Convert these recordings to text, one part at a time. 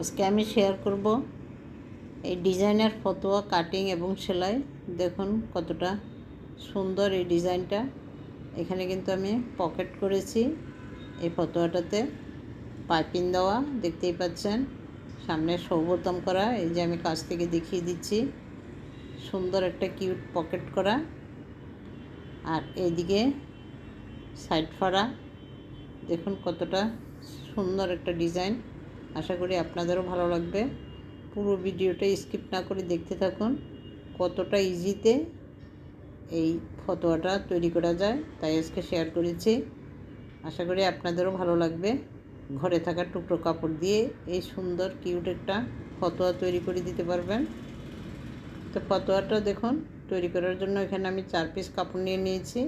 আজকে আমি শেয়ার করব এই ডিজাইনের ফতোয়া কাটিং এবং সেলাই। দেখুন কতটা সুন্দর এই ডিজাইনটা এখানে কিন্তু আমি পকেট করেছি এই ফতোয়াটাতে। পাইপিং দেওয়া, দেখতেই পাচ্ছেন। সামনে সৌবোতাম করা, এই যে আমি কাছ থেকে দেখিয়ে দিচ্ছি। সুন্দর একটা কিউট পকেট করা। আর এইদিকে সাইড ফাড়া। দেখুন কতটা সুন্দর একটা ডিজাইন আশা করি আপনাদেরও ভালো লাগবে। পুরো ভিডিওটা স্কিপ না করে দেখতে থাকুন। কতটা ইজিতে এই ফটোয়াটা তৈরি করা যায়, তাই আজকে শেয়ার করেছি। আশা করি আপনাদেরও ভালো লাগবে। ঘরে থাকা টুকরো কাপড় দিয়ে এই সুন্দর, কিউট একটা ফতোয়া তৈরি করে দিতে পারবেন। তো ফতোয়াটা দেখুন, তৈরি করার জন্য এখানে আমি চার পিস কাপড় নিয়ে নিয়েছি।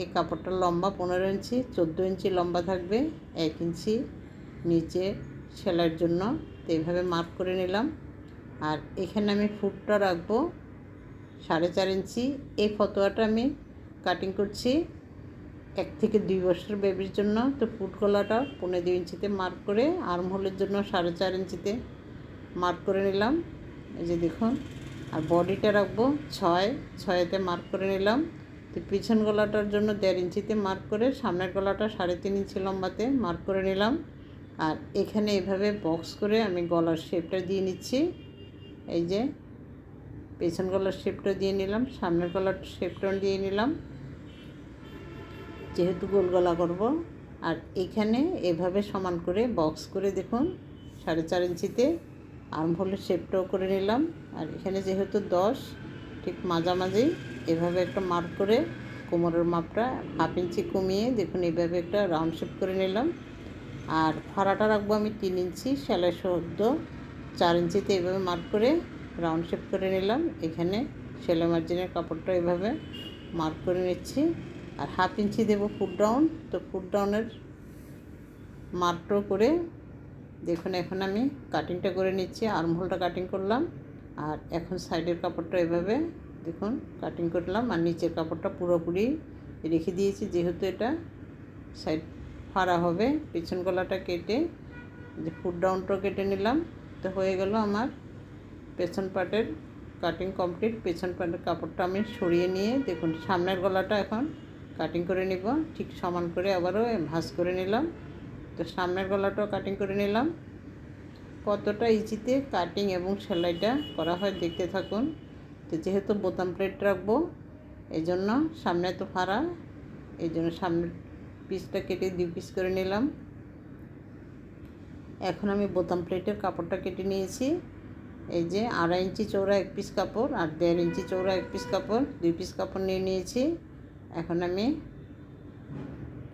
এই কাপড়টার লম্বা পনেরো ইঞ্চি, চোদ্দ ইঞ্চি লম্বা থাকবে, এক ইঞ্চি নিচে সেলাইয়ের জন্য। তো এইভাবে মার্ক করে নিলাম। আর এখানে আমি ফুটটা রাখব সাড়ে চার ইঞ্চি। এই ফতোয়াটা আমি কাটিং করছি এক থেকে দুই বছর বেবির জন্য। তো ফুট গলাটা পনেরো দুই ইঞ্চিতে মার্ক করে আর্ম হোলের জন্য সাড়ে চার ইঞ্চিতে মার্ক করে নিলাম। এই যে দেখুন। আর বডিটা রাখব ছয়, ছয়েতে মার্ক করে নিলাম। তো পিছন গলাটার জন্য দেড় ইঞ্চিতে মার্ক করে সামনের গলাটা সাড়ে তিন ইঞ্চি লম্বাতে মার্ক করে নিলাম। আর এখানে এভাবে বক্স করে আমি গলার শেপটা দিয়ে নিচ্ছি। এই যে, পেছন গলার শেপটা দিয়ে নিলাম, সামনের গলার শেপটা দিয়ে নিলাম। যেহেতু গোল গলা করব। আর এখানে এভাবে সমান করে বক্স করে দেখুন, সাড়ে চার ইঞ্চিতে আর্মহোলের শেপটাও করে নিলাম। আর এখানে যেহেতু দশ, ঠিক মাঝামাঝি, এভাবে একটা মার্ক করে কোমরের মাপটা হাফ ইঞ্চি কমিয়ে দেখুন, এভাবে একটা রাউন্ড শেপ করে নিলাম। আর ফাড়াটা রাখব আমি তিন ইঞ্চি, সেলাই সদ্য। চার ইঞ্চিতে এভাবে মার্ক করে রাউন্ড শেপ করে নিলাম। এখানে সেলাই মার্জিনের কাপড়টা এভাবে মার্ক করে নিচ্ছি। আর হাফ ইঞ্চি দেবো ফুট ডাউন তো ফুট ডাউনের মার্কটাও করে দেখুন, এখন আমি কাটিংটা করে নিচ্ছি আর্মহোলটা কাটিং করলাম। আর এখন সাইডের কাপড়টা এভাবে দেখুন কাটিং করলাম। আর নিচের কাপড়টা পুরোপুরি রেখে দিয়েছি, যেহেতু এটা সাইড ফাড়া হবে, পিছন গলাটা কেটে, যে ফুট ডাউনটাও কেটে নিলাম, তো হয়ে গেল আমার পেছন পাটের কাটিং কমপ্লিট পেছন পাটের কাপড়টা আমি সরিয়ে নিয়ে, দেখুন সামনের গলাটা এখন কাটিং করে নিব, ঠিক সমান করে আবারও ভাঁজ করে নিলাম, তো সামনের গলাটাও কাটিং করে নিলাম। কতটা ইজিতে কাটিং এবং সেলাইটা করা হয় দেখতে থাকুন, তো যেহেতু বোতাম প্লেট রাখব এই জন্য সামনে তো ফাড়া এই জন্য সামনের পিসটা কেটে দুই পিস করে নিলাম। এখন আমি বোতাম প্লেটের কাপড়টা কেটে নিয়েছি। এই যে আড়াই ইঞ্চি চৌড়া এক পিস কাপড় আর দেড় ইঞ্চি চৌড়া এক পিস কাপড়, দুই পিস কাপড় নিয়ে নিয়েছি। এখন আমি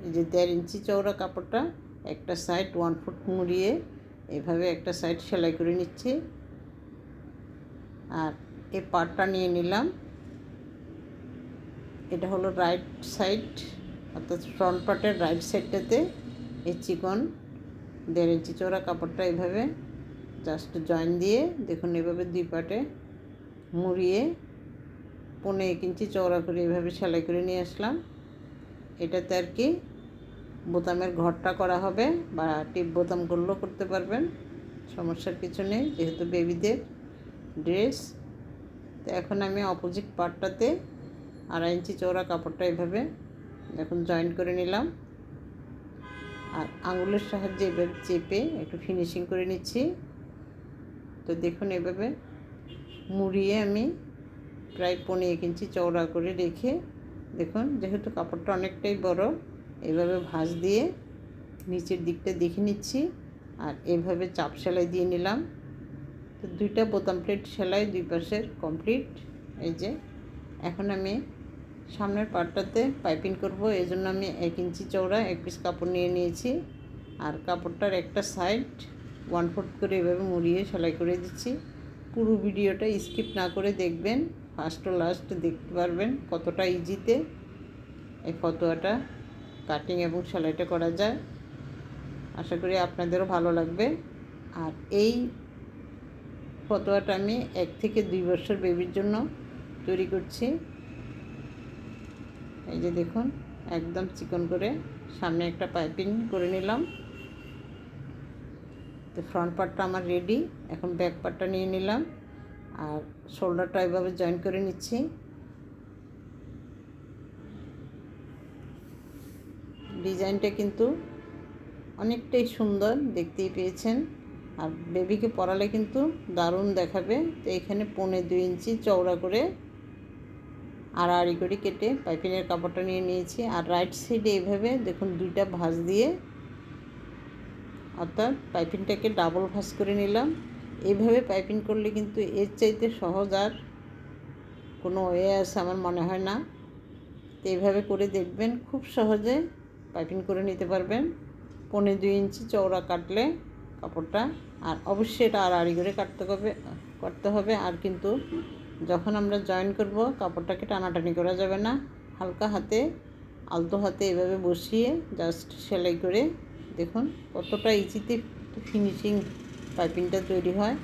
এই যে দেড় ইঞ্চি চৌড়া কাপড়টা একটা সাইড ওয়ান ফুট মুড়িয়ে এভাবে একটা সাইড সেলাই করে নিচ্ছি। আর এই পার্টটা নিয়ে নিলাম। এটা হলো রাইট সাইড অর্থাৎ ফ্রন্ট পার্টের রাইট সাইডটাতে এই চিকন দেড় ইঞ্চি চৌড়া কাপড়টা এভাবে জাস্ট জয়েন দিয়ে দেখুন এভাবে দুই পাটে মুড়িয়ে পনেরো এক ইঞ্চি চৌড়া করে এভাবে সেলাই করে নিয়ে আসলাম। এটাতে আর কি বোতামের ঘরটা করা হবে বা টিপ বোতাম করলেও করতে পারবেন, সমস্যার কিছু নেই, যেহেতু বেবিদের ড্রেস তো এখন আমি অপোজিট পার্টটাতে আড়াই ইঞ্চি চওড়া কাপড়টা এভাবে দেখুন জয়েন করে নিলাম। আর আঙুলের সাহায্যে এভাবে চেপে একটু ফিনিশিং করে নিচ্ছি। তো দেখুন এভাবে মুড়িয়ে আমি প্রায় পনেরো এক ইঞ্চি চওড়া করে রেখে, দেখুন যেহেতু কাপড়টা অনেকটাই বড়, এভাবে ভাঁজ দিয়ে নিচের দিকটা দেখে নিচ্ছি আর এভাবে চাপ সেলাই দিয়ে নিলাম। তো দুইটা বোতাম প্লেট সেলাই দুই পাশের কমপ্লিট এই যে, এখন আমি সামনের পার্টটাতে পাইপিং করব এই জন্য আমি এক ইঞ্চি চওড়া, এক পিস কাপড় নিয়ে নিয়েছি। আর কাপড়টার একটা সাইড ওয়ান ফুট করে এভাবে মুড়িয়ে সেলাই করে দিচ্ছি। পুরো ভিডিওটা স্কিপ না করে দেখবেন ফার্স্ট ও লাস্ট দেখতে পারবেন কতটা ইজিতে এই ফতোয়াটা কাটিং এবং সেলাইটা করা যায়। আশা করি আপনাদেরও ভালো লাগবে। আর এই ফতোয়াটা আমি এক থেকে দুই বছর বেবির জন্য তৈরি করছি। এই যে দেখুন, একদম চিকন করে সামনে একটা পাইপিং করে নিলাম। তো ফ্রন্ট পার্টটা আমার রেডি এখন ব্যাক পার্টটা নিয়ে নিলাম। আর শোল্ডারটা এভাবে জয়েন করে নিচ্ছি। ডিজাইনটা কিন্তু অনেকটাই সুন্দর, দেখতেই পেয়েছেন। আর বেবিকে পরালে কিন্তু দারুণ দেখাবে। তো এখানে পৌনে দুই ইঞ্চি চওড়া করে আড়াআড়ি করে কেটে পাইপিনের কাপড়টা নিয়ে নিয়েছি। আর রাইট সাইডে এইভাবে দেখুন দুইটা ভাঁজ দিয়ে অর্থাৎ পাইপিংটাকে ডাবল ভাঁজ করে নিলাম। এইভাবে পাইপিং করলে কিন্তু এর চাইতে সহজ আর কোনো ওয়ে আছে আমার মনে হয় না। তো এইভাবে করে দেখবেন, খুব সহজে পাইপিং করে নিতে পারবেন। পনেরো দুই ইঞ্চি চওড়া কাটলে কাপড়টা, আর অবশ্যই এটা আড়াআড়ি করে কাটতে হবে করতে হবে। আর কিন্তু যখন আমরা জয়েন করব, কাপড়টাকে টানাটানি করা যাবে না। হালকা হাতে, আলতো হাতে এভাবে বসিয়ে জাস্ট সেলাই করে দেখুন কতটা ইজিতে ফিনিশিং পাইপিংটা তৈরি হয়।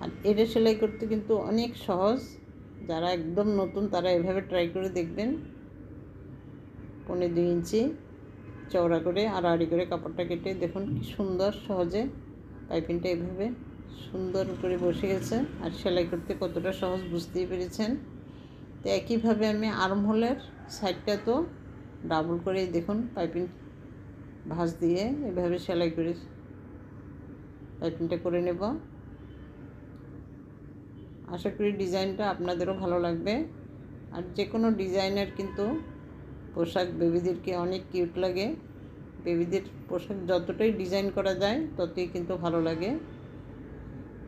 আর এটা সেলাই করতে কিন্তু অনেক সহজ। যারা একদম নতুন, তারা এভাবে ট্রাই করে দেখবেন। পনেরো দুই ইঞ্চি চওড়া করে আড়াআড়ি করে কাপড়টা কেটে দেখুন কি সুন্দর সহজে পাইপিংটা এভাবে সুন্দর করে বসে গেছে আর সেলাই করতে কতটা সহজ বুঝতেই পেরেছেন। তো একইভাবে আমি আর্ম হোলের সাইডটা তো ডাবল করে দেখুন, পাইপিং ভাঁজ দিয়ে এভাবে সেলাই করে পাইপিংটা করে নেব। আশা করি ডিজাইনটা আপনাদেরও ভালো লাগবে। আর যে কোনো ডিজাইনের কিন্তু পোশাক বেবিদেরকে অনেক কিউট লাগে। বেবিদের পোশাক যতটাই ডিজাইন করা যায়, ততই কিন্তু ভালো লাগে।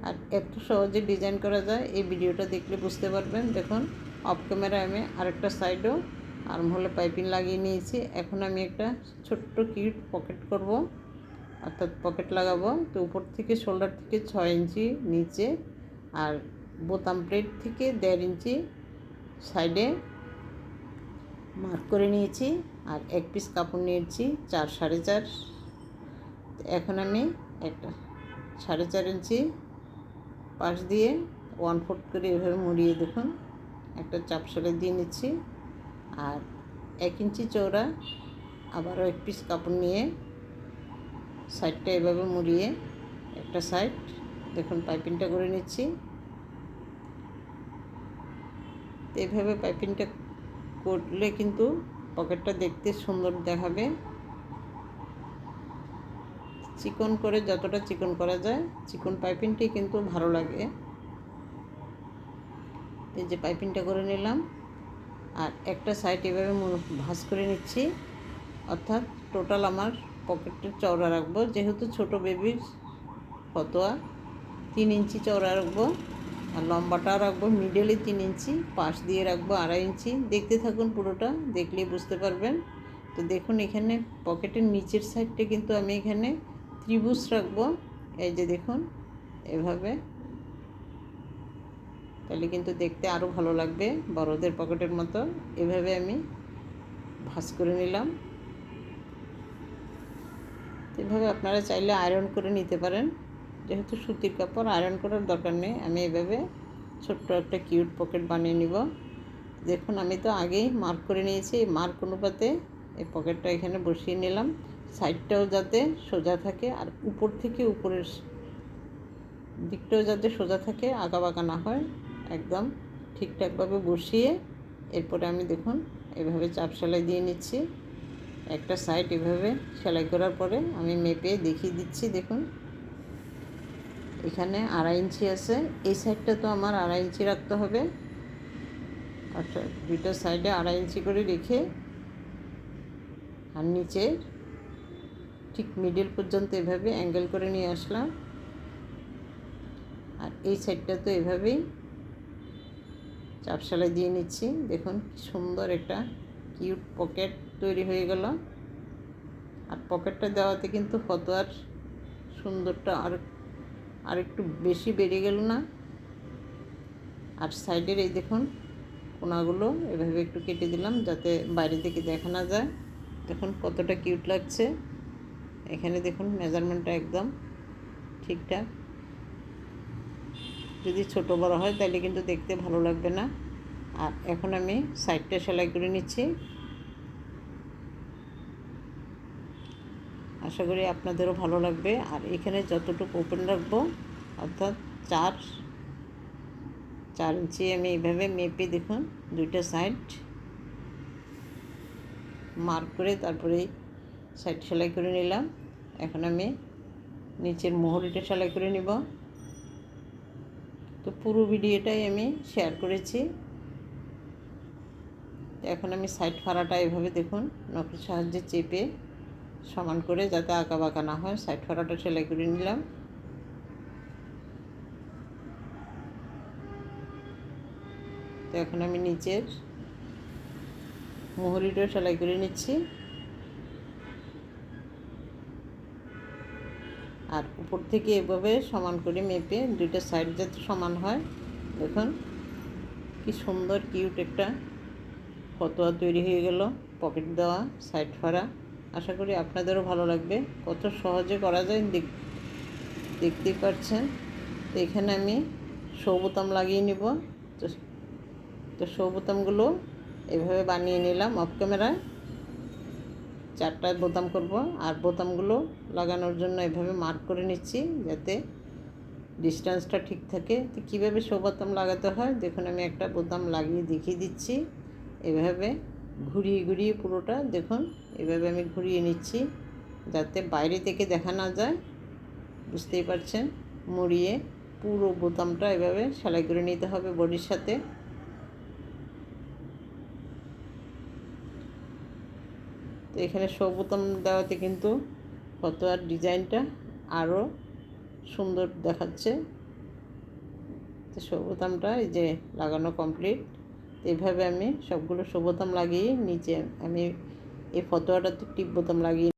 আর এত সহজে ডিজাইন করা যায়, এই ভিডিওটা দেখলে বুঝতে পারবেন। দেখুন অফ ক্যামেরায় আমি আরেকটা সাইডও আর্ম হলে পাইপিং লাগিয়ে নিয়েছি। এখন আমি একটা ছোট্ট কিট পকেট করব, অর্থাৎ পকেট লাগাবো। তো উপর থেকে শোল্ডার থেকে ছয় ইঞ্চি, নিচে আর বোতাম প্লেট থেকে দেড় ইঞ্চি সাইডে মার্ক করে নিয়েছি আর এক পিস কাপড় নিয়েছি, চার সাড়ে চার। এখন আমি একটা সাড়ে চার ইঞ্চি পাশ দিয়ে ওয়ান ফোর্থ করে এভাবে মুড়িয়ে দেখুন। একটা চাপ সেলাই দিয়ে নিচ্ছি। আর এক ইঞ্চি চৌড়া আবারও এক পিস কাপড় নিয়ে সাইডটা এভাবে মুড়িয়ে একটা সাইড দেখুন পাইপিংটা করে নিচ্ছি। এইভাবে পাইপিংটা করলে কিন্তু পকেটটা দেখতে সুন্দর দেখাবে। চিকন করে যতটা চিকন করা যায়, চিকন পাইপিংটি কিন্তু ভালো লাগে। এই যে পাইপিংটা করে নিলাম। আর একটা সাইড এভাবে ভাঁজ করে নিচ্ছি। অর্থাৎ টোটাল আমার পকেটের চওড়া রাখব। যেহেতু ছোট বেবির ফতোয়া, তিন ইঞ্চি চওড়া রাখব। আর লম্বাটাও রাখব। মিডলে তিন ইঞ্চি, পাশ দিয়ে রাখব আড়াই ইঞ্চি। দেখতে থাকুন পুরোটা, দেখলেই বুঝতে পারবেন। তো দেখুন এখানে পকেটের নিচের সাইডটা কিন্তু আমি এখানে ত্রিভুজ রাখব। এই যে দেখুন, এভাবে। তাহলে কিন্তু দেখতে আরও ভালো লাগবে, বড়দের পকেটের মতো। এভাবে আমি ভাস করে নিলাম। এভাবে আপনারা চাইলে আয়রন করে নিতে পারেন। যেহেতু সুতির কাপড় আয়রন করার দরকার নেই। আমি এভাবে ছোট্ট একটা কিউট পকেট বানিয়ে নিব। দেখুন, আমি তো আগেই মার্ক করে নিয়েছি। এই মার্ক অনুপাতে এই পকেটটা এখানে বসিয়ে নিলাম। সাইডটাও যাতে সোজা থাকে আর উপর থেকে উপরের দিকটাও যাতে সোজা থাকে আঁকা বাঁকা না হয়, একদম ঠিকঠাকভাবে বসিয়ে এরপরে আমি দেখুন এভাবে চাপ সেলাই দিয়ে নিচ্ছি। একটা সাইড এভাবে সেলাই করার পরে আমি মেপে দেখিয়ে দিচ্ছি, দেখুন। এখানে আড়াই ইঞ্চি আছে, এই সাইডটা তো আমার আড়াই ইঞ্চি রাখতে হবে। আচ্ছা দুইটা সাইডে আড়াই ইঞ্চি করে রেখে আর নিচে ঠিক মিডিল পর্যন্ত এভাবে অ্যাঙ্গেল করে নিয়ে আসলাম। আর এই সাইডটা তো এভাবেই চাপ দিয়ে নিচ্ছি। দেখুন সুন্দর একটা কিউট পকেট তৈরি হয়ে গেল। আর পকেটটা দেওয়াতে কিন্তু ফতোয়ার সুন্দরটা আর আর একটু বেশি বেড়ে গেল না। আর সাইডের এই দেখুন কোনাগুলো এভাবে একটু কেটে দিলাম যাতে বাইরে থেকে দেখা না যায়। দেখুন কতটা কিউট লাগছে। এখানে দেখুন মেজারমেন্টটা একদম ঠিকঠাক। যদি ছোট বড় হয় তাহলে কিন্তু দেখতে ভালো লাগবে না। আর এখন আমি সাইডটা সেলাই করে নিচ্ছি। আশা করি আপনাদেরও ভালো লাগবে। আর এখানে যতটুকু ওপেন রাখব, অর্থাৎ চার চার ইঞ্চি আমি এইভাবে মেপে দেখুন দুইটা সাইড মার্ক করে তারপরে সাইড সেলাই করে নিলাম। এখন আমি নিচের মোহরিটা সেলাই করে নিব। তো পুরো ভিডিওটাই আমি শেয়ার করেছি। এখন আমি সাইড ফাড়াটা এভাবে দেখুন, নখের সাহায্যে চেপে সমান করে যাতে আঁকা বাঁকা না হয়, সাইড ফাড়াটা সেলাই করে নিলাম। তো এখন আমি নিচের মোহরিটা সেলাই করে নিচ্ছি। উপর থেকে এভাবে সমান করে মেপে দুইটা সাইড যাতে সমান হয়। দেখুন, কি সুন্দর, কিউট একটা ফতোয়া তৈরি হয়ে গেল, পকেট দেওয়া, সাইড ফাড়া আশা করি আপনাদেরও ভালো লাগবে। কত সহজে করা যায় দেখ দেখতেই পাচ্ছেন? তো এখানে আমি শো বোতাম লাগিয়ে নিব। তো তো শো বোতামগুলো এভাবে বানিয়ে নিলাম অফ ক্যামেরায়। চারটা বোতাম করব আর বোতামগুলো লাগানোর জন্য এভাবে মার্ক করে নিচ্ছি যাতে ডিস্টেন্সটা ঠিক থাকে। তো কীভাবে বোতাম লাগাতে হয়? দেখুন, আমি একটা বোতাম লাগিয়ে দেখিয়ে দিচ্ছি। এভাবে ঘুরিয়ে ঘুরিয়ে পুরোটা দেখুন, এভাবে আমি ঘুরিয়ে নিচ্ছি যাতে বাইরে থেকে দেখা না যায়। বুঝতেই পারছেন? মুড়িয়ে পুরো বোতামটা এভাবে সেলাই করে নিতে হবে বডির সাথে। তো এখানে শো দেওয়াতে কিন্তু ফতোয়ার ডিজাইনটা আরও সুন্দর দেখাচ্ছে। তো শো এই যে লাগানো কমপ্লিট এইভাবে আমি সবগুলো শো বোতাম লাগিয়ে নিচে আমি এই ফতোয়াটাতে টিপ বোতাম লাগিয়ে